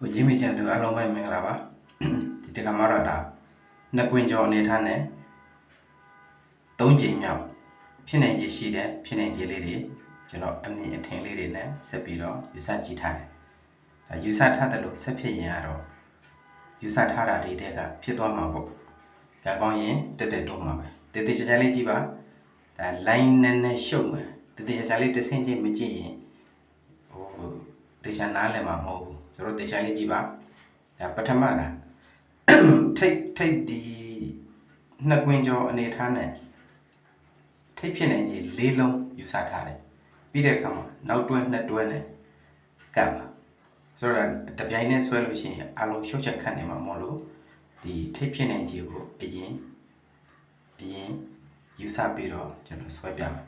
ဟိုဂျင်းမီချန်သူအားလုံးပဲမင်္ဂလာပါဒီတက္ကမရတာနှစ်ကွင်းကျော်အနေထားနဲ့သုံးချိန်မြောက်ဖြစ်နိုင်ခြေရှိတဲ့ဖြစ်နိုင်ခြေလေးတွေကျွန်တော်အမြင်အထင်လေးတွေနဲ့ဆက်ပြီးတော့ယူဆကြည့်ထားတယ်ဒါယူဆထားတယ်လို့ဆက်ဖြစ်ရင်ကတော့ယူဆထားတာတွေတဲကဖြစ်သွားမှာပေါ့ကံကောင်းရင်တက်တက်တော့မှာပဲတည်တည်ချာချာလေးကြည့်ပါဒါ line နဲ့နဲ့ရှုပ်မယ်တည်တည်ချာချာလေးတစ်ဆင့်ချင်းမကြည့်ရင်ဟိုတေချာနားလည်မှာမဟုတ်ဘူး ကျွန်တော်တေချာလေးကြည့်ပါဒါပထမတာထိတ်ထိတ်ဒီနှစ်ကွင်းကျော်အနေထားနဲ့ထိတ်ဖြစ်နေကြီးလေးလုံးယူဆထားတယ်ပြီးတဲ့အခါမှာနောက်တွဲနှစ်တွဲနဲ့ကပ်မှာဆိုတော့တပြိုင်နဲ့ဆွဲလို့ရှိရင်အလုံးရှုပ်ချက်ခတ်နေမှာမဟုတ်လို့ဒီထိတ်ဖြစ်နေကြီးကိုအရင်အရင်ယူဆပြီးတော့ကျွန်တော်ဆွဲပြမယ်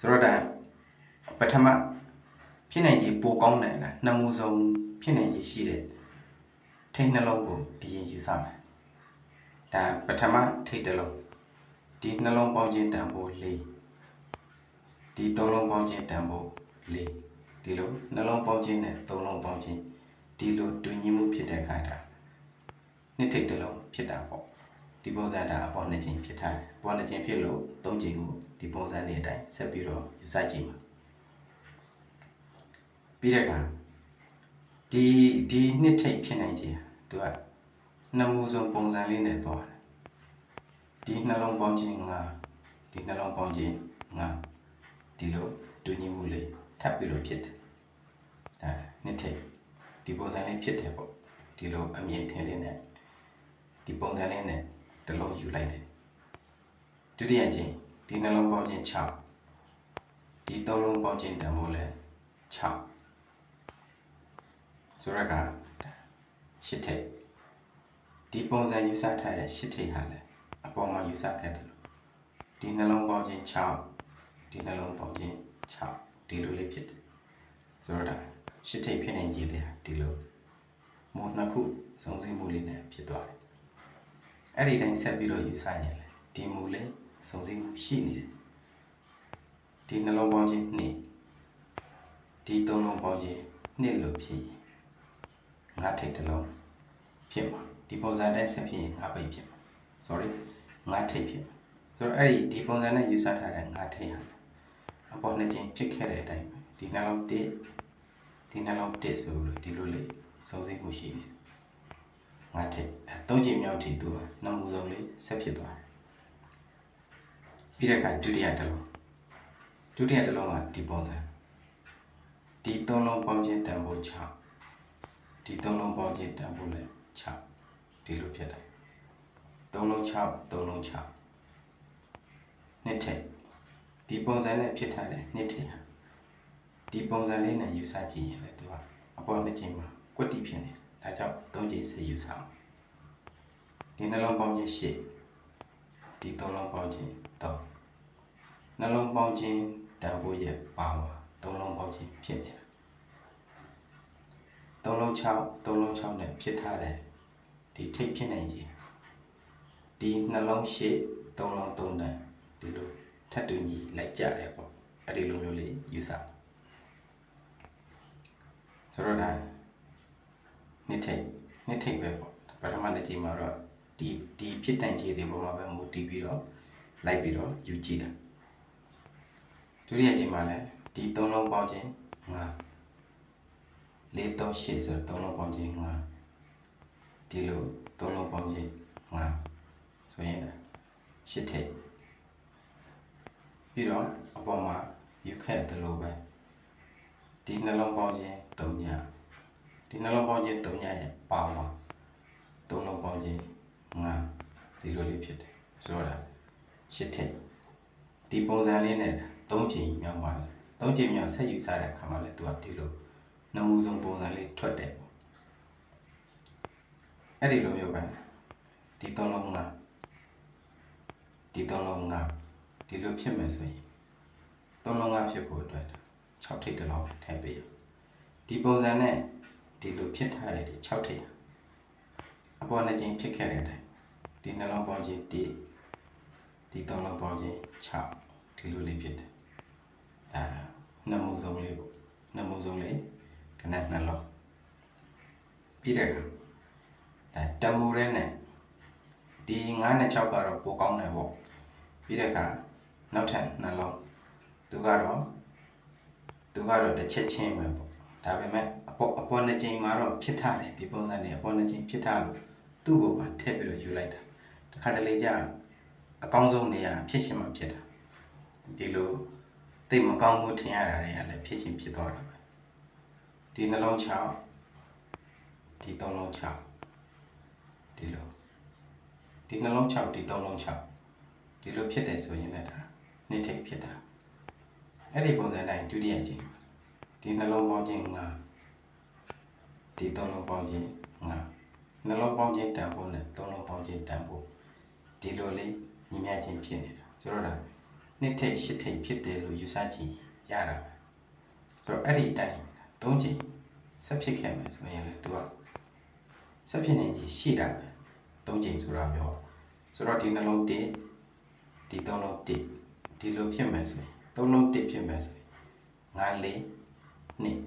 ဆိုတော့ဒါပထမဖြစ်နိုင်ခြေပိုကောင်းတယ်လားနှစ်မှုစုံ ဖြစ်နိုင်ခြေရှိတဲ့ထိတ်နှလုံးကိုအရင်ယူဆမယ်ဒါပထမထိတ်တစ်လုံးဒီနှလုံးပေါင်းခြင်းတန်ဖိုး၄ဒီသုံးလုံးပေါင်းခြင်းတန်ဖိုး၄ဒီလိုနှလုံးပေါင်းခြင်းနဲ့သုံးလုံးပေါင်းခြင်းဒီလိုတွင်ညီမှုဖြစ်တဲ့အခါဒါနှစ်ထိတ်တစ်လုံးဖြစ်တာပေါ့ဒီပုံစံဒါအပေါ်နှစ်ခြင်းဖြစ်ထားတယ်အပေါ်နှစ်ခြင်းဖြစ်လို့သုံးခြင်းကိုဒီပုံစံလေးအတိုင်းဆက်ပြီးတော့ယူဆကြည့်ပါပြီးတဲ့အခါ ဒီဒီနှစ်ထိတ်ဖြစ်နိုင်ခြင်းသူကနှစ်မှုစုံပုံစံလေးနဲ့သွားတယ်ဒီနှလုံးပေါင်းခြင်းငါဒီနှလုံးပေါင်းခြင်းငါဒီလိုတူညီမှုလေးထပ်ပြီးတော့ဖြစ်တယ်ဒါနှစ်ထိတ်ဒီပုံစံလေးဖြစ်တယ်ပေါ့ဒီလိုအမြင်ထင်လေးနဲ့ဒီပုံစံလေးနဲ့တစ်လုံးယူလိုက်တယ်ဒုတိယကျင်းဒီနှလုံးပေါင်းခြင်း6ဒီသုံးလုံးပေါင်းခြင်းတန်ဖိုးလဲ6 ဆိုရကရှစ်ထိပ်ဒီပုံစံယူဆထားတဲ့ရှစ်ထိပ်ဟာလည်းအပေါ်မှာယူဆခဲ့တယ်လို့ဒီနှလုံးပေါင်းခြင်း6ဒီနှလုံးပေါင်းခြင်း6ဒီလိုလေးဖြစ်တယ်ဆိုတော့ဒါရှစ်ထိပ်ဖြစ်နေကြီးလေဒီလိုမို့နှစ်ခုစုံစည်းမှုလေးနဲ့ဖြစ်သွားတယ်အဲ့ဒီတိုင်းဆက်ပြီးတော့ယူဆရင်လေဒီမူလေးစုံစည်းမှုရှိနေတယ်ဒီနှလုံးပေါင်းခြင်း2ဒီသုံးလုံးပေါင်းခြင်း2လို့ဖြစ်ရင် ငါထိတ်တစ်လုံးဖြစ်မှာဒီပုံစံနဲ့ဆက်ဖြစ်ရင်ငါပိတ်ဖြစ်မှာ sorry ငါထိတ်ဖြစ်မှာဆိုတော့အဲ့ဒီဒီပုံစံနဲ့ယူဆထားတဲ့ငါထိတ်ဟာအပေါ်နှစ်ချင်းဖြစ်ခဲ့တဲ့အတိုင်းပဲဒီနှလုံးတစ်ဒီနှလုံးတစ်ဆိုလို့ဒီလိုလေးစုံစည်းမှုရှိနေငါထိတ်အဲသုံးချိန်မြောက်ထိသူကနှမှုစုံလေးဆက်ဖြစ်သွားတယ်ပြီးတဲ့အခါဒုတိယတစ်လုံးဒုတိယတစ်လုံးကဒီပုံစံဒီသုံးလုံးပေါင်းခြင်းတန်ဖိုး6 ဒီသုံးလုံးပေါင်းခြင်းတန်ဖို့လဲ6ဒီလိုဖြစ်တယ်သုံးလုံး6သုံးလုံး6နှစ်ထက်ဒီပုံစံနဲ့ဖြစ်ထားတဲ့နှစ်ထက်ဟာဒီပုံစံလေးနဲ့ယူဆကြည့်ရင်လည်းသူကအပေါ်နှစ်ချိန်မှာကွက်တိဖြစ်နေဒါကြောင့်သုံးချိန်ဆက်ယူဆအောင်ဒီနှလုံးပေါင်းခြင်း8ဒီသုံးလုံးပေါင်းခြင်း3နှလုံးပေါင်းခြင်းတန်ဖို့ရဲ့ပါဝါသုံးလုံးပေါင်းခြင်းဖြစ်နေတာ 3လုံး6 3လုံး6နဲ့ဖြစ်ထားတယ်ဒီထိတ်ဖြစ်နိုင်ကြီးဒီနှလုံးရှေ့3လုံး3နဲ့ဒီလိုထပ်တူညီလိုက်ကြတယ်ပေါ့အဲ့ဒီလိုမျိုးလေးယူဆဆိုတော့ဒါနှစ်ထိတ်နှစ်ထိတ်ပဲပေါ့ပထမတစ်ချိန်မှာတော့ဒီဒီဖြစ်နိုင်ကြီးတွေပေါ်မှာပဲမူတည်ပြီးတော့လိုက်ပြီးတော့ယူကြည့်တာဒုတိယချိန်မှာလည်းဒီ3လုံးပေါင်းခြင်း5 လေးတော့ရှေ့ဆိုတော့လုံးပေါင်းခြင်းငါဒီလိုသုံးလုံးပေါင်းခြင်းငါဆိုရင်ရှစ်ထိပ်ပြီးတော့အပေါ်မှာယူခဲ့တယ်လို့ပဲဒီနှလုံးပေါင်းခြင်း၃ညဒီနှလုံးပေါင်းခြင်း၃ညရဲ့ပါဝါသုံးလုံးပေါင်းခြင်းငါဒီလိုလေးဖြစ်တယ်ဆိုတော့ရှစ်ထိပ်ဒီပုံစံလေးနဲ့၃ချိန်မြောက်ပါလေ၃ချိန်မြောက်ဆက်ယူစားတဲ့အခါမှာလည်းသူကဒီလို နမှုဆုံးပုံစံလေးထွက်တယ်ပေါ့အဲ့ဒီလိုမျိုးပဲဒီသုံးလုံးကဒီသုံးလုံးကဒီလိုဖြစ်မယ်ဆိုရင်သုံးလုံးကဖြစ်ဖို့အတွက်6ထိပ်တစ်လုံးထည့်ပေးရဒီပုံစံနဲ့ဒီလိုဖြစ်ထားတဲ့ဒီ6ထိပ်အပေါ်နှစ်ချင်းဖြစ်ခဲ့တဲ့အတိုင်းဒီနှလုံးပေါင်းခြင်း1ဒီသုံးလုံးပေါင်းခြင်း6ဒီလိုလေးဖြစ်တယ်ဒါနမှုဆုံးလေးပေါ့ နမှုဆုံးလေးကနက်နှလုံးပြီးတဲ့အခါဒါတမူရဲနဲ့ဒီ9နဲ့6ကတော့ပိုကောင်းတယ်ပေါ့ပြီးတဲ့အခါနောက်ထပ်နှလုံးသူကတော့သူကတော့တစ်ချက်ချင်းပဲပေါ့ဒါပေမဲ့အပေါ်အပေါ်နှစ်ချိန်မှာတော့ဖြစ်ထားတယ်ဒီပုံစံနဲ့အပေါ်နှစ်ချိန်ဖြစ်ထားလို့သူ့ကိုပါထည့်ပြီးတော့ယူလိုက်တာတခါတလေကျအကောင်းဆုံးနေရာဖြစ်ရှင်မှဖြစ်တာဒီလိုသိပ်မကောင်းမှုထင်ရတာတွေကလည်းဖြစ်ချင်းဖြစ်သွားတာပဲ ဒီနှလုံး6ဒီသုံးလုံး6ဒီလိုဒီနှလုံး6ဒီသုံးလုံး6ဒီလိုဖြစ်တယ်ဆိုရင်လည်းဒါနေ့ထိတ်ဖြစ်တာအဲ့ဒီပုံစံတိုင်းဒုတိယအချိန်ဒီနှလုံးပေါင်းခြင်း9ဒီသုံးလုံးပေါင်းခြင်း9နှလုံးပေါင်းခြင်းတန်ဖိုးနဲ့သုံးလုံးပေါင်းခြင်းတန်ဖိုးဒီလိုလေးညီမျှခြင်းဖြစ်နေတာဆိုတော့ဒါနှစ်ထိတ်ရှစ်ထိတ်ဖြစ်တယ်လို့ယူဆကြည့်ရတာပဲဆိုတော့အဲ့ဒီအတိုင်း သုံးချိန်ဆက်ဖြစ်ခဲ့မယ်ဆိုရင်လည်းသူကဆက်ဖြစ်နေကြီးရှိတာပဲသုံးချိန်ဆိုတာမျိုးဆိုတော့ဒီနှလုံး1ဒီသုံးလုံး1ဒီလိုဖြစ်မယ်ဆိုရင်သုံးလုံး1ဖြစ်မယ်ဆိုရင်9 4နှစ်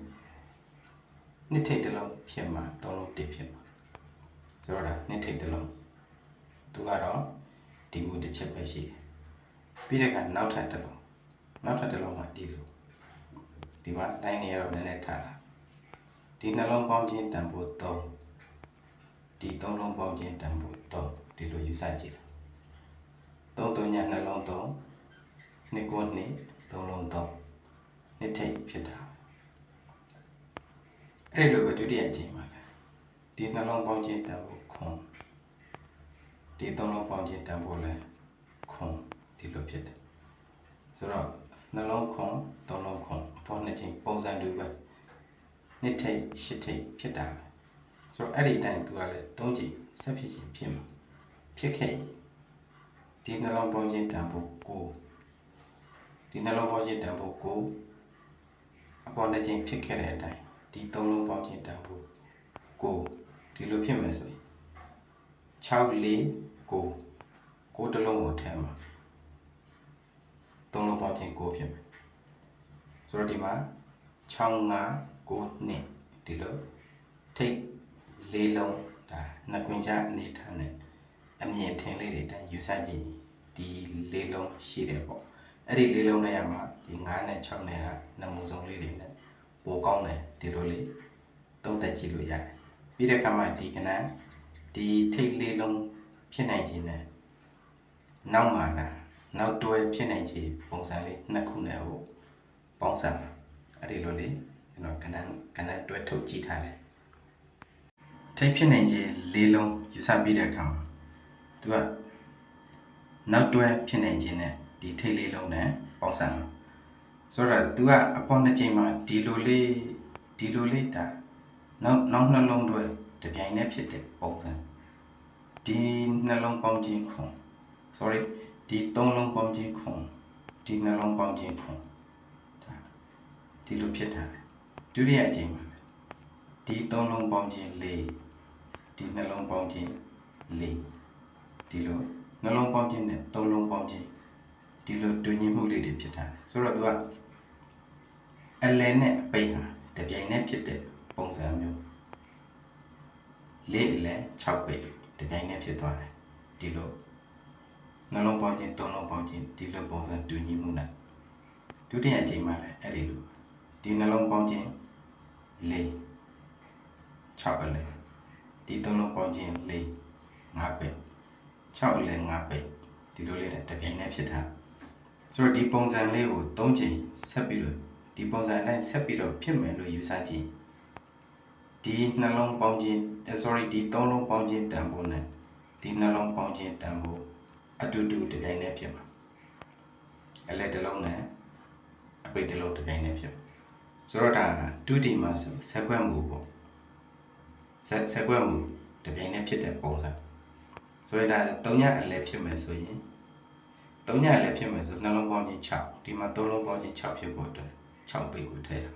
နှစ်ထိတ်တစ်လုံးဖြစ်မှာသုံးလုံး1ဖြစ်မှာဆိုတော့ဒါနှစ်ထိတ်တစ်လုံးသူကတော့ဒီမူတစ်ချက်ပဲရှိတယ်ပြီးတဲ့အခါနောက်ထပ်တစ်လုံးနောက်ထပ်တစ်လုံးမှာဒီလို ဒီမှာတိုင်းနေရတော့နည်းနည်းထားလာဒီနှလုံးပေါင်းခြင်းတန်ဖိုး3ဒီသုံးလုံးပေါင်းခြင်းတန်ဖိုး3ဒီလိုယူဆကြည့်တယ်3 3ညနှလုံး3နှစ်ကိုနှစ်သုံးလုံး3နှစ်ထိတ်ဖြစ်တာအဲ့ဒီလိုပဲဒုတိယအချိန်မှာလဲဒီနှလုံးပေါင်းခြင်းတန်ဖိုးခွန်ဒီသုံးလုံးပေါင်းခြင်းတန်ဖိုးလဲခွန်ဒီလိုဖြစ်တယ်ဆိုတော့ နှလုံးခွန်သုံးလုံးခွန်အပေါ်နှစ်ချိန်ပုံစံတူပဲနှစ်ထိတ်ရှစ်ထိတ်ဖြစ်တာပဲဆိုတော့အဲ့ဒီအတိုင်းသူကလည်းသုံးချိန်ဆက်ဖြစ်ခြင်းဖြစ်မှာဖြစ်ခဲ့ရင်ဒီနှလုံးပေါင်းခြင်းတန်ဖိုးကိုဒီနှလုံးပေါင်းခြင်းတန်ဖိုးကိုအပေါ်နှစ်ချိန်ဖြစ်ခဲ့တဲ့အတိုင်းဒီသုံးလုံးပေါင်းခြင်းတန်ဖိုးကိုဒီလိုဖြစ်မယ်ဆိုရင်6 4 9ကိုတစ်လုံးကိုထဲမှာ သုံးလုံးပေါင်းခြင်းကိုဖြစ်မယ်ဆိုတော့ဒီမှာ6 5 9နှစ်ဒီလိုထိတ်လေးလုံးဒါနှစ်ကွင်းကြားအနေထားနဲ့အမြင်ထင်လေးတွေတိုင်းယူဆကြည့်ဒီလေးလုံးရှိတယ်ပေါ့အဲ့ဒီလေးလုံးနဲ့ရမှာဒီ9နဲ့6နဲ့ကနမူဆုံးလေးတွေနဲ့ပိုကောင်းတယ်ဒီလိုလေးသုံးသက်ကြည့်လို့ရတယ်ပြီးတဲ့အခါမှာဒီကနန်းဒီထိတ်လေးလုံးဖြစ်နိုင်ခြင်းနဲ့နောက်မှာလား နောက်တွဲဖြစ်နိုင်ခြင်းပုံစံလေးနှစ်ခုနဲ့ဟိုပေါင်းစပ်မှာအဲ့ဒီလိုလေးကျွန်တော်ကနန်းကနန်းတွဲထုတ်ကြည့်ထားတယ်ထိတ်ဖြစ်နိုင်ခြင်းလေးလုံးယူဆပြီးတဲ့အခါမှာသူကနောက်တွဲဖြစ်နိုင်ခြင်းနဲ့ဒီထိတ်လေးလုံးနဲ့ပေါင်းစပ်မှာဆိုတော့ तू ကအပေါ်နှစ်ချိန်မှာဒီလိုလေးဒီလိုလေးဒါနောက်နောက်နှလုံးတွဲတပြိုင်တည်းဖြစ်တဲ့ပုံစံဒီနှလုံးပေါင်းခြင်းခွန် sorry ဒီသုံးလုံးပေါင်းခြင်းခွန်ဒီနှလုံးပေါင်းခြင်းခွန်ဒါဒီလိုဖြစ်တာလေဒုတိယအချိန်မှာဒီသုံးလုံးပေါင်းခြင်း၄ဒီနှလုံးပေါင်းခြင်း၄ဒီလိုနှလုံးပေါင်းခြင်းနဲ့သုံးလုံးပေါင်းခြင်းဒီလိုတူညီမှုလေးတွေဖြစ်တာလေဆိုတော့ तू ကအလယ်နဲ့အပိတ်ဟာတပြိုင်တည်းဖြစ်တဲ့ပုံစံမျိုးလေးအလယ်6ပိတ်တပြိုင်တည်းဖြစ်သွားတယ်ဒီလို နှလုံးပေါင်းခြင်းသုံးလုံးပေါင်းခြင်းဒီလိုပုံစံတူညီမှုနဲ့ဒုတိယအချိန်မှာလည်းအဲ့ဒီလိုဒီနှလုံးပေါင်းခြင်း၄6အလယ်ဒီသုံးလုံးပေါင်းခြင်း၄5ပိတ်6အလယ်5ပိတ်ဒီလိုလေးနဲ့တပြိုင်တည်းဖြစ်တာဆိုတော့ဒီပုံစံလေးကို၃ချိန်ဆက်ပြီးတော့ဒီပုံစံတိုင်းဆက်ပြီးတော့ဖြစ်မယ်လို့ယူဆကြည့်ဒီနှလုံးပေါင်းခြင်း sorry ဒီသုံးလုံးပေါင်းခြင်းတန်ဖိုးနဲ့ဒီနှလုံးပေါင်းခြင်းတန်ဖိုး အတူတူတစ်ပြိုင်တည်းဖြစ်မှာအလဲတစ်လုံးနဲ့အပိတ်တစ်လုံးတစ်ပြိုင်တည်းဖြစ်မှာဆိုတော့ဒါကဒုတိယမှာဆိုဆက်ခွက်မှုပေါ့ဆက်ဆက်ခွက်မှုတစ်ပြိုင်တည်းဖြစ်တဲ့ပုံစံဆိုရင်ဒါ၃ညအလဲဖြစ်မယ်ဆိုရင်၃ညအလဲဖြစ်မယ်ဆိုနှလုံးပေါင်းခြင်း6ဒီမှာ၃လုံးပေါင်းခြင်း6ဖြစ်ဖို့အတွက်6ပိတ်ကိုထည့်ရ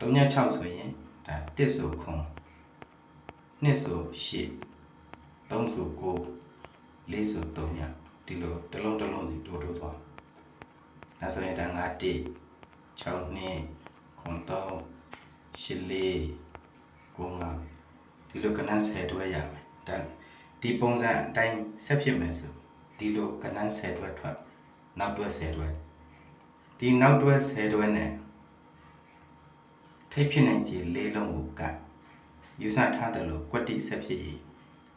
3ည6ဆိုရင်ဒါ1ဆိုခွန်2ဆို8 3ဆို9 4ဆို3ညဒီလိုတစ်လုံးတစ်လုံးစီတိုးတိုးသွားဒါဆိုရင်ဒါ9 1 6 2ခွန်3 8 4 9 5ဒီလိုကဏ္ဍ10တွဲရမယ်ဒါဒီပုံစံအတိုင်းဆက်ဖြစ်မယ်ဆိုဒီလိုကဏ္ဍ10တွဲထွက်နောက်တွဲ10တွဲဒီနောက်တွဲ10တွဲနဲ့ထိပ်ဖြစ်နိုင်ခြေ၄လုံးကိုကတ်ယူဆထားတယ်လို့ကွက်တိဆက်ဖြစ်ရင်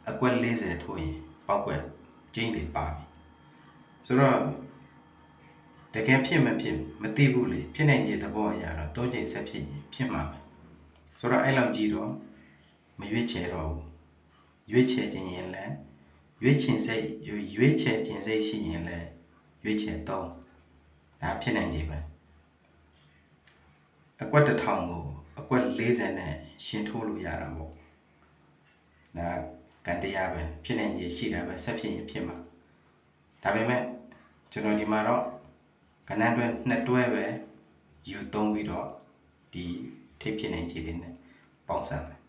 အကွက်40ထိုးရင်ပောက်ကွက် ကျင်းတွေပါပြီဆိုတော့တကယ်ဖြစ်မဖြစ်မသိဘူးလေဖြစ်နိုင်ခြေသဘောအရာတော့၃ချိန်ဆက်ဖြစ်ရင်ဖြစ်မှာပဲဆိုတော့အဲ့လောက်ကြည့်တော့မရွေးချယ်တော့ဘူးရွေးချယ်ခြင်းရင်လည်းရွေးချယ်စိတ်ရွေးချယ်ခြင်းစိတ်ရှိရင်လည်းရွေးချယ်တော့ဒါဖြစ်နိုင်ခြေပဲအကွက်တစ်ထောင်ကိုအကွက်40နဲ့ရှင်ထိုးလို့ရတာပေါ့ဒါ ကံတရားပဲဖြစ်နိုင်ခြေရှိတာပဲဆက်ဖြစ်ရင်ဖြစ်မှာဒါပေမဲ့ကျွန်တော်ဒီမှာတော့ကဏ္ဍတွဲနှစ်တွဲပဲယူသုံးပြီးတော့ဒီထိပ်ဖြစ်နိုင်ခြေတွေနဲ့ပေါင်းစပ်မယ်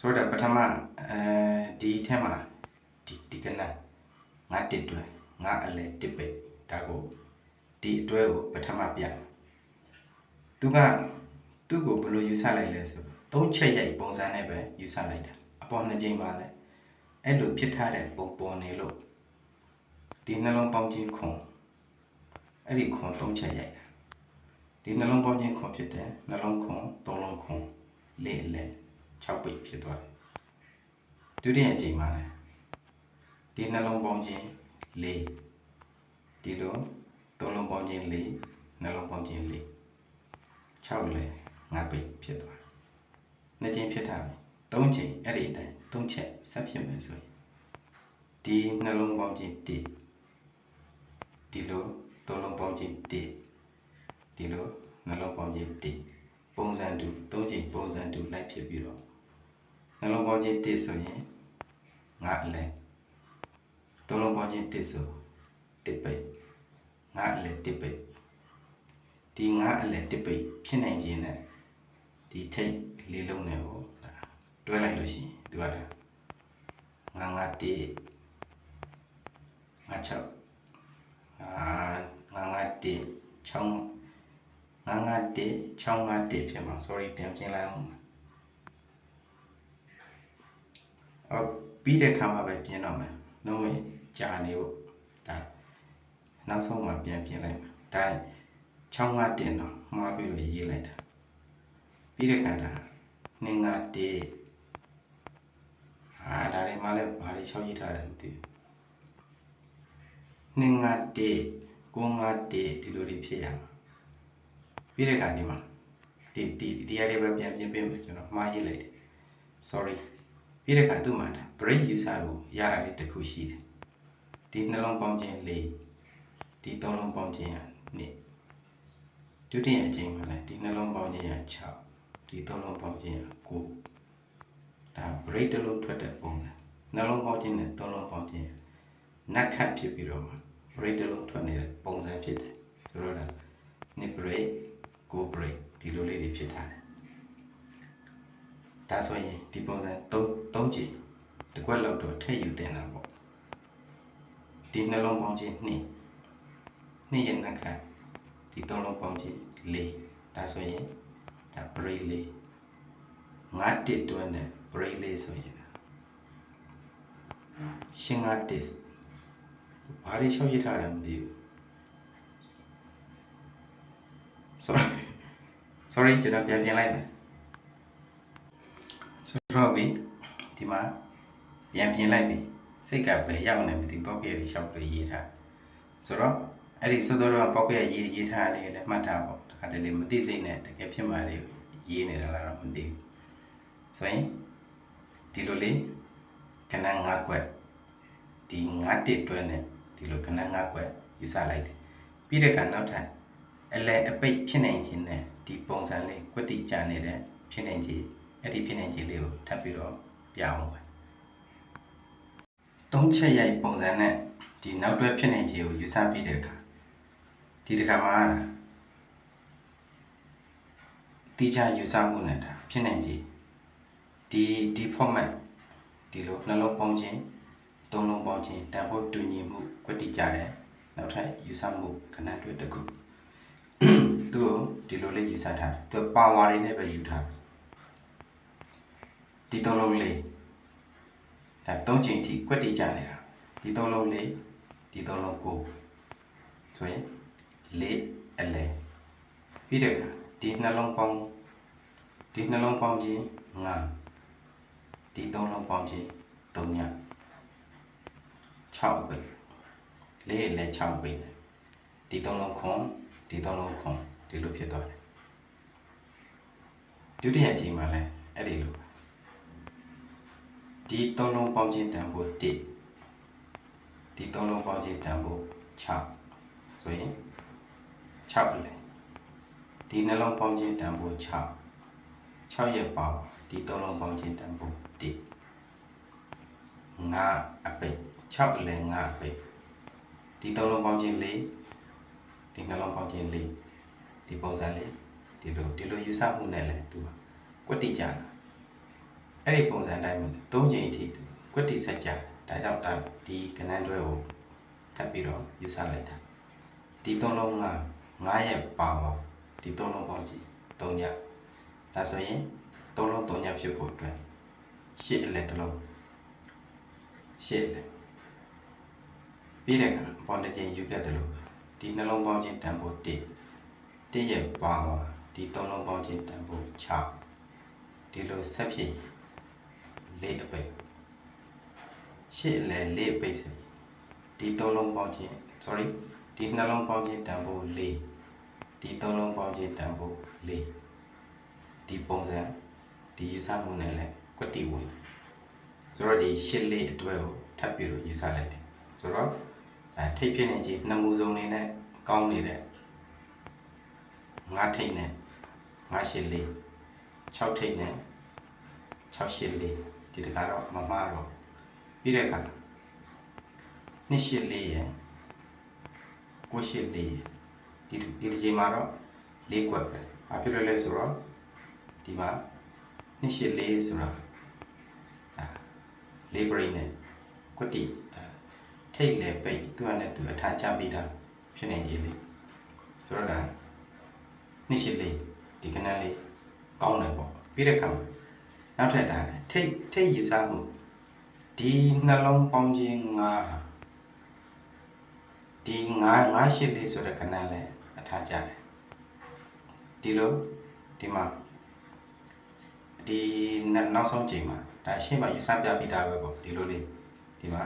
ဆိုတော့ပထမအဲဒီထဲမှာဒီဒီကဏ္ဍငါတစ်တွဲငါအလဲတစ်ပိတ်ဒါကိုဒီအတွဲကိုပထမပြသူကသူ့ကိုဘယ်လိုယူဆလိုက်လဲဆိုတော့သုံးချက်ရိုက်ပုံစံနဲ့ပဲယူဆလိုက်တာအပေါ်နှစ်ကြိမ်မှာလဲ အဲ့လိုဖြစ်ထားတဲ့ပုံပေါ်နေလို့ဒီနှလုံးပေါင်းခြင်းခွန်အဲ့ဒီခွန်သုံးချက်ရိုက်တာဒီနှလုံးပေါင်းခြင်းခွန်ဖြစ်တဲ့နှလုံးခွန်သုံးလုံးခွန်လေးအလဲ6ပိတ်ဖြစ်သွားတယ်ဒုတိယအကြိမ်မှာလဲဒီနှလုံးပေါင်းခြင်းလေးဒီလိုသုံးလုံးပေါင်းခြင်းလေးနှလုံးပေါင်းခြင်းလေး6လဲ9ပိတ်ဖြစ်သွားတယ်နှစ်ကြိမ်ဖြစ်တာပြီသုံးကြိမ်အဲ့ဒီအတိုင်း သုံးချက်ဆက်ဖြစ်မယ်ဆိုရင်ဒီနှလုံးပေါင်းခြင်း1ဒီလိုသုံးလုံးပေါင်းခြင်း1ဒီလိုနှလုံးပေါင်းခြင်း1ပုံစံတူသုံးကြိမ်ပုံစံတူလိုက်ဖြစ်ပြီးတော့နှလုံးပေါင်းခြင်း1ဆိုရင်ငါအလဲသုံးလုံးပေါင်းခြင်း1ဆို1ပိတ်ငါအလဲ1ပိတ်ဒီငါအလဲ1ပိတ်ဖြစ်နိုင်ခြင်းနဲ့ဒီထိတ်လေးလုံးနဲ့ကိုတွဲလိုက်လို့ရှိရင် သူကလည်းငါငါ1ငါ6အာငါငါ1 6ငါငါ1 6ငါ1ဖြစ်မှာ sorry ပြန်ပြင်လိုက်အောင်အော်ပြီးတဲ့ခါမှာပဲပြင်တော့မယ်နှုံးဝင်ကြာနေဖို့ဒါနောက်ဆုံးမှပြန်ပြင်လိုက်မယ်ဒါ6ငါ1တော့မှားပြီးတော့ရေးလိုက်တာပြီးတဲ့ခါဒါ2ငါ1 အာဒါတွေမှလည်းဘာတွေချောက်ရေးထားတယ်မသိဘူး2ငါ1 9ငါ1ဒီလိုတွေဖြစ်ရမှာပြီးတဲ့ခါဒီမှာဒီဒီဒီရလေးပဲပြန်ပြင်ပေးမယ်ကျွန်တော်မှားရေးလိုက်တယ် sorry ပြီးတဲ့ခါသူ့မှာဒါ break user လို့ရတာလေးတစ်ခုရှိတယ်ဒီနှလုံးပေါင်းခြင်း၄ဒီသုံးလုံးပေါင်းခြင်းရ2ဒုတိယအကြိမ်မှာလည်းဒီနှလုံးပေါင်းခြင်းရ6ဒီသုံးလုံးပေါင်းခြင်းရ9 ဒါ break တစ်လုံးထွက်တဲ့ပုံစံနှလုံးပေါင်းခြင်းနဲ့သုံးလုံးပေါင်းခြင်းနက်ခတ်ဖြစ်ပြီးတော့မှ break တစ်လုံးထွက်နေတဲ့ပုံစံဖြစ်တယ်ဆိုတော့ဒါ nip break go break ဒီလိုလေးတွေဖြစ်ထားတယ်ဒါဆိုရင်ဒီပုံစံ3 3ကြိမ်တစ်ခွက်လောက်တော့ထည့်ယူတင်တာပေါ့ဒီနှလုံးပေါင်းခြင်း2နှစ်ရဲ့နက်ခတ်ဒီသုံးလုံးပေါင်းခြင်း4ဒါဆိုရင်ဒါ break 4 5တစ်တွဲနဲ့ break 4ဆိုရင်ရှင်း5တစ်ဘာတွေရှောက်ရထားတယ်မသိဘူး sorry sorry ကျွန်တော်ပြန်ပြင်လိုက်မယ်ဆိုတော့ပြီဒီမှာပြန်ပြင်လိုက်ပြီစိတ်ကပဲရောက်နေပြီပေါက်ရဲ့ရှောက်တွေရေးထားဆိုတော့အဲ့ဒီဆိုတော့ပေါက်ရဲ့ရေးရေးထားလေးလည်းမှတ်ထားပေါ့တခါတလေမသိစိတ်နဲ့တကယ်ဖြစ်မှလေးရေးနေတာလားတော့မသိဘူးဆိုရင် ဒီလိုလေးကဏ္ဍ၅ကွက်ဒီ၅တစ်တွဲနဲ့ဒီလိုကဏ္ဍ၅ကွက်ယူဆလိုက်တယ်ပြီးတဲ့ကနောက်ထပ်အလဲအပိတ်ဖြစ်နိုင်ခြင်းနဲ့ဒီပုံစံလေးကွက်တိကြနေတဲ့ဖြစ်နိုင်ခြင်းအဲ့ဒီဖြစ်နိုင်ခြင်းလေးကိုထပ်ပြီးတော့ပြအောင်ပဲသုံးချက်ရိုက်ပုံစံနဲ့ဒီနောက်တွဲဖြစ်နိုင်ခြင်းကိုယူဆပြီးတဲ့အခါဒီတစ်ခါမှာတိကျယူဆမှုနဲ့ဒါဖြစ်နိုင်ခြင်း ဒီဒီ format ဒီလိုနှလုံးပေါင်းခြင်းသုံးလုံးပေါင်းခြင်းတန်ဖို့တူညီမှုကွက်တိကြတယ်နောက်ထပ်ယူဆမှုခဏတွေ့တစ်ခုသူ့ကိုဒီလိုလေးယူဆထားတယ်သူပါဝါတွေနဲ့ပဲယူထားတယ်ဒီသုံးလုံးလေးဒါသုံးချိန်အထိကွက်တိကြနေတာဒီသုံးလုံးလေးဒီသုံးလုံးကိုဆိုရင်လေးအလဲပြီးတဲ့အခါဒီနှလုံးပေါင်းဒီနှလုံးပေါင်းခြင်းငါ ဒီသုံးလုံးပေါင်းခြင်းသုံးည6ပဲလေးအလဲ6ပဲဒီသုံးလုံးခွန်ဒီသုံးလုံးခွန်ဒီလိုဖြစ်သွားတယ်ဒုတိယအချိန်မှာလည်းအဲ့ဒီလိုပဲဒီသုံးလုံးပေါင်းခြင်းတန်ဖို့1ဒီသုံးလုံးပေါင်းခြင်းတန်ဖို့6ဆိုရင်6လေဒီနှလုံးပေါင်းခြင်းတန်ဖို့6 6ရဲ့ပေါင်း ဒီသုံးလုံးပေါင်းခြင်းတန်ဖို့1 5အပိတ်6လေ5အပိတ်ဒီသုံးလုံးပေါင်းခြင်း4ဒီနှလုံးပေါင်းခြင်း4ဒီပုံစံလေးဒီလိုဒီလိုယူဆမှုနဲ့လဲသူကကွက်တိကြတာအဲ့ဒီပုံစံအတိုင်းပဲသုံးချိန်အထိကွက်တိဆက်ကြဒါကြောင့်ဒါဒီကဏ္ဍတွဲကိုထပ်ပြီးတော့ယူဆလိုက်တာဒီသုံးလုံးက9ရက်ပါပါဒီသုံးလုံးပေါင်းကြည့်3ညဒါဆိုရင် သုံးလုံး3ညဖြစ်ဖို့အတွက်ရှစ်အလက်တစ်လုံးရှစ်အလက်ပြီးတဲ့အခါပေါ်တစ်ချိန်ယူခဲ့တယ်လို့ဒီနှလုံးပေါင်းခြင်းတန်ဖို့1 1ရက်ပါပါဒီသုံးလုံးပေါင်းခြင်းတန်ဖို့6ဒီလိုဆက်ဖြစ်ရင်လေးအပိတ်ရှစ်အလဲလေးအပိတ်ဆိုဒီသုံးလုံးပေါင်းခြင်း sorry ဒီနှလုံးပေါင်းခြင်းတန်ဖို့လေးဒီသုံးလုံးပေါင်းခြင်းတန်ဖို့လေးဒီပုံစံ ဒီယူဆမှုနဲ့လဲကွက်တီဝင်ဆိုတော့ဒီရှစ်လေးအတွဲကိုထပ်ပြီးတော့ယူဆလိုက်တယ်ဆိုတော့အဲထိပ်ဖြစ်နေကြီးနှစ်မှုစုံနေနဲ့ကောင်းနေတဲ့ငါးထိပ်နဲ့ငါးရှစ်လေး6ထိပ်နဲ့6ရှစ်လေးဒီတကားတော့မမတော့ပြီးတဲ့အခါနှစ်ရှစ်လေးရယ်ကိုရှစ်လေးရယ်ဒီဒီဒီချိန်မှာတော့လေးကွက်ပဲဘာဖြစ်လို့လဲဆိုတော့ဒီမှာ နှစ်ရှစ်လေးဆိုတာဒါလေးဘရိတ်နဲ့ကွက်တီဒါထိတ်လေပိတ်သူကလည်းသူအထားချပြီးသားဖြစ်နေကြီးလေးဆိုတော့ဒါနှစ်ရှစ်လေးဒီကနန်းလေးကောင်းတယ်ပေါ့ပြီးတဲ့အခါမှာနောက်ထပ်ဒါထိတ်ထိတ်ယူဆမှုဒီနှလုံးပေါင်းခြင်းငါဒီငါငါရှစ်လေးဆိုတဲ့ကဏ္ဍလဲအထားကြတယ်ဒီလိုဒီမှာ ဒီနောက်ဆုံးချိန်မှာဒါရှင်းမှယူဆပြပြီးသားပဲပေါ့ဒီလိုလေးဒီမှာ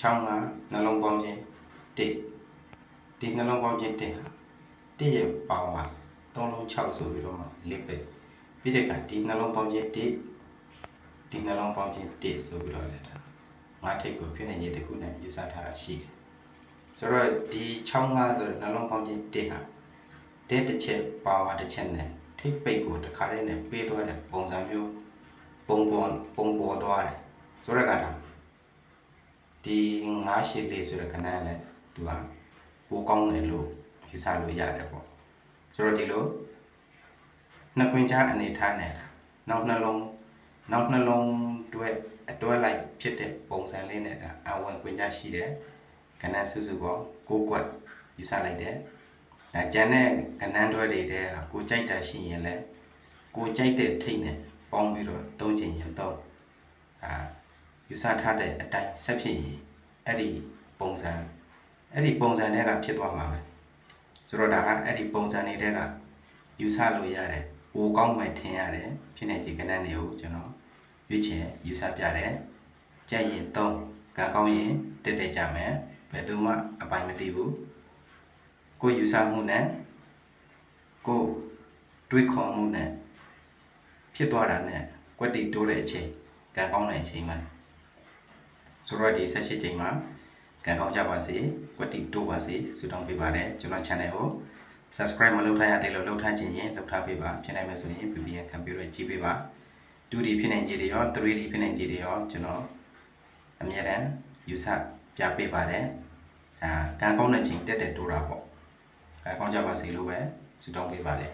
6ငါနှလုံးပေါင်းခြင်း1ဒီနှလုံးပေါင်းခြင်း1ဟာ1ရဲ့ပေါင်းပါ3လုံး6ဆိုပြီးတော့မှလစ်ပဲပြီးတဲ့အခါဒီနှလုံးပေါင်းခြင်း1ဒီနှလုံးပေါင်းခြင်း1ဆိုပြီးတော့လည်းဒါငါးထိပ်ကိုဖြစ်နေရတဲ့ခုနဲ့ယူဆထားတာရှိတယ်ဆိုတော့ဒီ6ငါးဆိုတဲ့နှလုံးပေါင်းခြင်း1ဟာတဲ့တစ်ချက်ပါဝါတစ်ချက်နဲ့ ထိပ်ပိတ်ကိုတစ်ခါတည်းနဲ့ပေးသွားတဲ့ပုံစံမျိုးပုံပေါ်ပုံပေါ်သွားတယ်ဆိုတော့ကဒါဒီငါးရှစ်လေးဆိုတဲ့ခဏနဲ့သူကပိုကောင်းတယ်လို့ယူဆလို့ရတယ်ပေါ့ဆိုတော့ဒီလိုနှစ်ခွင်ကြားအနေထားနေတာနောက်နှလုံးနောက်နှလုံးတွဲအတွဲလိုက်ဖြစ်တဲ့ပုံစံလေးနဲ့ဒါအဝင်ခွင်ကြားရှိတယ်ကဏ္ဍစုစုပေါင်းကိုကွက်ယူဆလိုက်တယ် ဒါကျန်တဲ့ကဏ္ဍတွဲတွေတဲ့ဟာကိုကြိုက်တာရှိရင်လည်းကိုကြိုက်တဲ့ထိတ်နဲ့ပေါင်းပြီးတော့သုံးချင်ရင်တော့အာယူဆထားတဲ့အတိုင်းဆက်ဖြစ်ရင်အဲ့ဒီပုံစံအဲ့ဒီပုံစံတွေကဖြစ်သွားမှာပဲဆိုတော့ဒါကအဲ့ဒီပုံစံတွေတဲ့ကယူဆလို့ရတယ်။ပိုကောင်းမှထင်ရတယ်ဖြစ်နေဒီကဏ္ဍတွေကိုကျွန်တော်ရွေးချယ်ယူဆပြတယ်။ကြက်ရင်3ကံကောင်းရင်တက်တက်ကြမယ်။ဘယ်သူမှအပိုင်မသိဘူး။ ကိုယ်ယူဆမှုနဲ့ကိုယ်တွေးခေါ်မှုနဲ့ဖြစ်သွားတာနဲ့ကွက်တီတိုးတဲ့အချိန်ကံကောင်းတဲ့အချိန်မှာဆိုတော့ဒီ18ချိန်မှာကံကောင်းကြပါစေကွက်တီတိုးပါစေဆုတောင်းပေးပါတယ်ကျွန်တော် channel ကို subscribe မလုပ်ထားရသေးလို့လုပ်ထားခြင်းရင်လုပ်ထားပေးပါဖြစ်နိုင်မယ်ဆိုရင် VPN ခံပြီးတော့ကြည့်ပေးပါ 2D ဖြစ်နိုင်ခြေတွေရော 3D ဖြစ်နိုင်ခြေတွေရောကျွန်တော်အမြဲတမ်းယူဆပြပေးပါတယ်အာကံကောင်းတဲ့ချိန်တက်တက်တိုးတာပေါ့ကံ ကောင်းကြပါစေလို့ပဲဆုတောင်းပေးပါတယ်